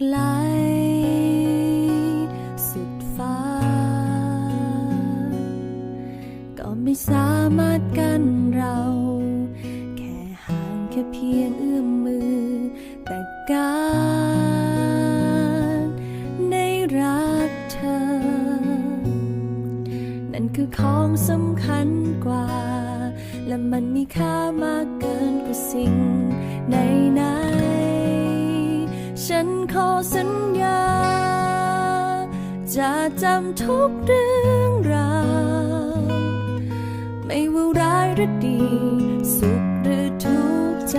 ไกล สุดฟ้า ก็ไม่สามารถกันเรา แค่ห่างแค่เพียงเอื้อมมือ แต่การได้รักเธอ นั่นคือของสำคัญกว่า และมันมีค่ามากเกินกว่าสิ่งไหนไหน ฉันขอสัญญา จะจำทุกเรื่องราวไม่ว่าร้ายหรือดี สุขหรือทุกข์ใจ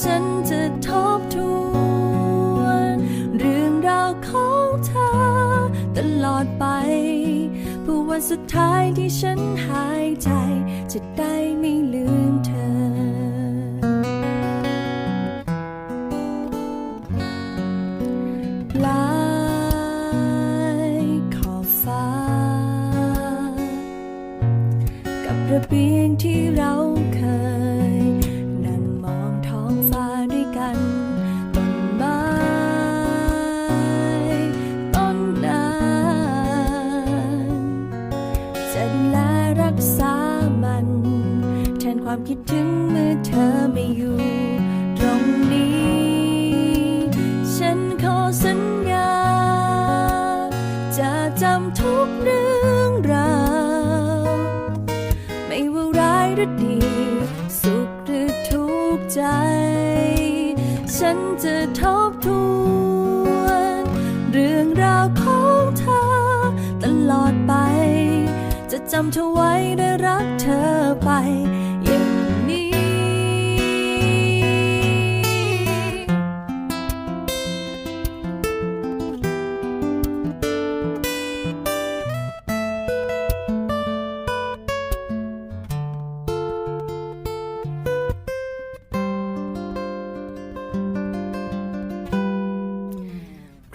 ฉันจะทบทวน เรื่องราวของเธอ ตลอดไปเพื่อวันสุดท้ายที่ฉันหายใจ จะได้ไม่ลืม ระเบียงที่เราเคย นั่งมองท้องฟ้าด้วยกันต้นไม้ต้นนั้นจะดูแลรักษามัน แทนความคิดถึงเมื่อเธอไม่อยู่ หรือดี สุขหรือทุกข์ใจ ฉันจะทบทวน เรื่องราวของเธอ ตลอดไป จะจำเธอไว้และรักเธอไป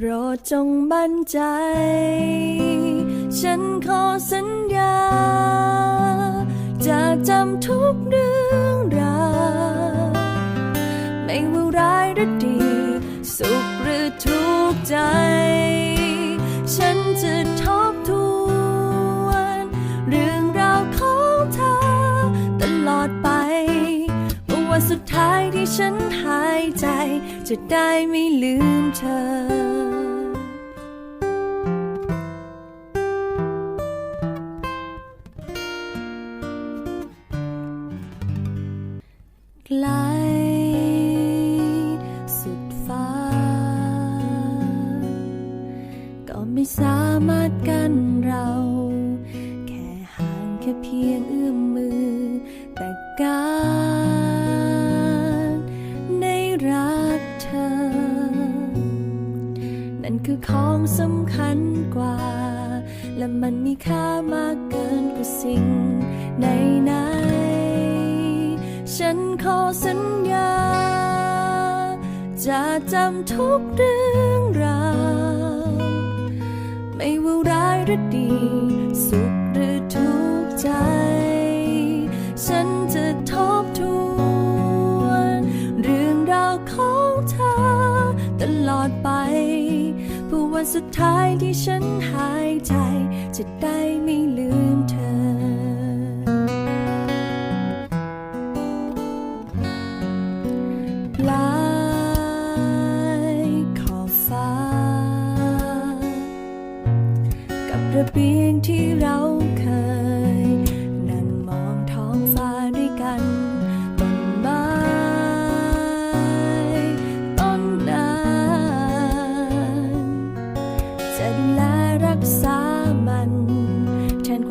รดจงบันใจ ฉันขอสัญญา จะจำทุกเรื่อง ฉันหายใจ จะได้ไม่ลืมเธอ มันคือของสำคัญกว่า และมันมีค่ามากเกินกว่าสิ่งไหนไหนๆฉันขอสัญญา จะจำทุกเรื่องราว ไม่ว่าร้ายหรือดีสุข ท้ายที่ฉันหายใจ จะได้ไม่ลืมเธอลายขอบฟ้ากับระเบียงที่เราเคย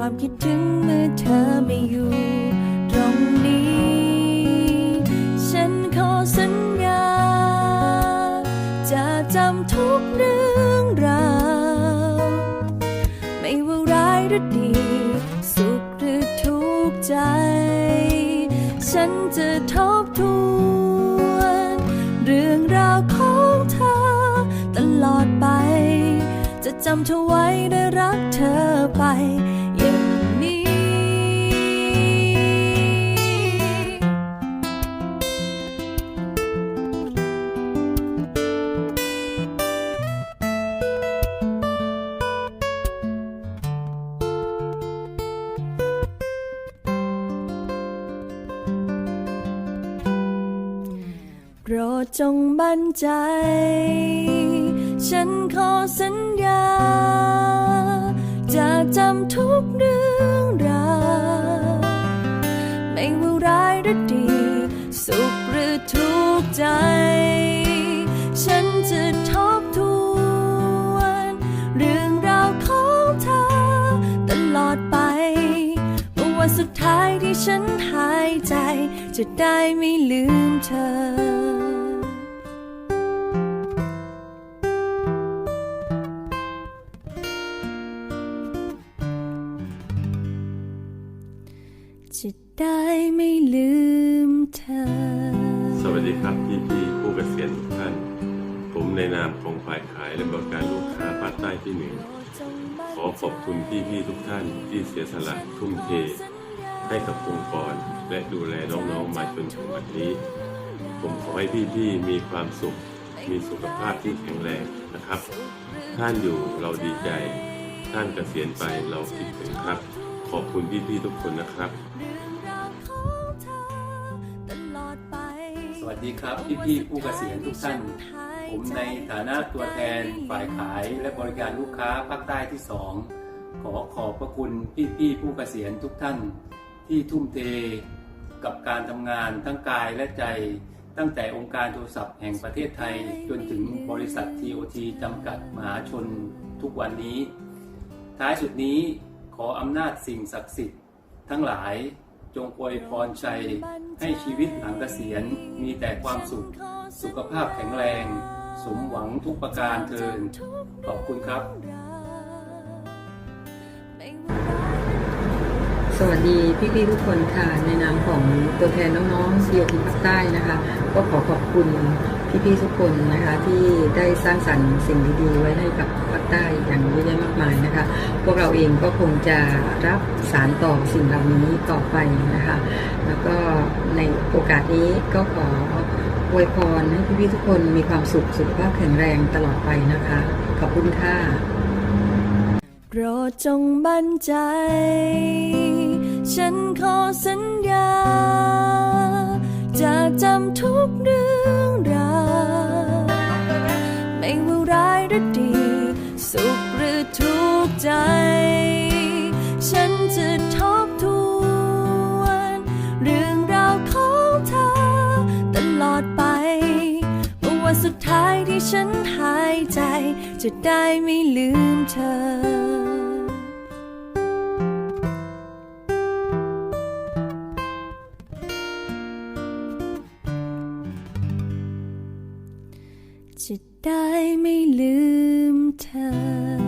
ความคิดถึงเมื่อเธอไม่อยู่ตรงนี้ ฉันขอสัญญา จะจำทุกเรื่องราว ไม่ว่าร้ายหรือดี สุขหรือทุกข์ใจ ฉันจะทบทวน เรื่องราวของเธอ ตลอดไป จะจำเธอไว้และรักเธอไป รดจงมั่นใจ ฉันขอสัญญา จะจำทุกเรื่องราวไม่ว่าร้ายหรือดี สุขหรือทุกข์ใจ ฉันจะทบทวน เรื่องราวของเธอ ตลอดไปเมื่อวันสุดท้ายที่ฉันหายใจ จะได้ไม่ลืมเธอ ในนามของฝ่ายขายและบริการลูกค้าภาคใต้ที่หนึ่งขอขอบคุณพี่พี่ๆทุกท่านที่เสียสละทุ่มเท ให้กับองค์กรและดูแลน้องๆมาจนถึงวันนี้ ผมขอให้พี่พี่ๆมีความสุข มีสุขภาพที่แข็งแรงนะครับ ท่านอยู่เราดีใจ ท่านเกษียณไปเราคิดถึงครับ ขอบคุณพี่พี่ๆทุกคนนะครับสวัสดีครับพี่พี่ผู้เกษียณทุกท่าน ผมในฐานะตัวแทนฝ่ายขายและบริการลูกค้าภาคใต้ที่ 2 ขอขอบพระคุณพี่ๆผู้เกษียณทุกท่าน ที่ทุ่มเทกับการทำงานทั้งกายและใจ ตั้งแต่องค์การโทรศัพท์แห่งประเทศไทย จนถึงบริษัท TOT จำกัดมหาชนทุกวันนี้ ท้ายสุดนี้ขออำนาจสิ่งศักดิ์สิทธิ์ทั้งหลายจงอวยพรชัย ให้ชีวิตหลังเกษียณมีแต่ความสุข สุขภาพแข็งแรง สมหวังทุกประการเทินขอบคุณครับ สวัสดีพี่ๆทุกคนค่ะ ในนามของตัวแทนน้องๆ COT ภาคใต้นะคะ ก็ขอขอบคุณพี่ๆทุกคนนะคะที่ได้สร้างสรรค์สิ่งดีๆไว้ให้กับภาคใต้อย่างเยอะแยะมากมายนะคะ พวกเราเองก็คงจะรับสารต่อสิ่งเหล่านี้ต่อไปนะคะ แล้วก็ในโอกาสนี้ก็ขอ อวยพรให้พี่ๆทุกคนมีความสุขสุขภาพแข็งแรงตลอดไปนะคะ ขอบคุณค่ะโปรดจงมั่นใจ ฉันขอสัญญาจะจำทุกเรื่องราวไม่ว่าร้ายหรือดี สุขหรือทุกข์ใจ จะได้ไม่ลืมเธอจะได้ไม่ลืมเธอ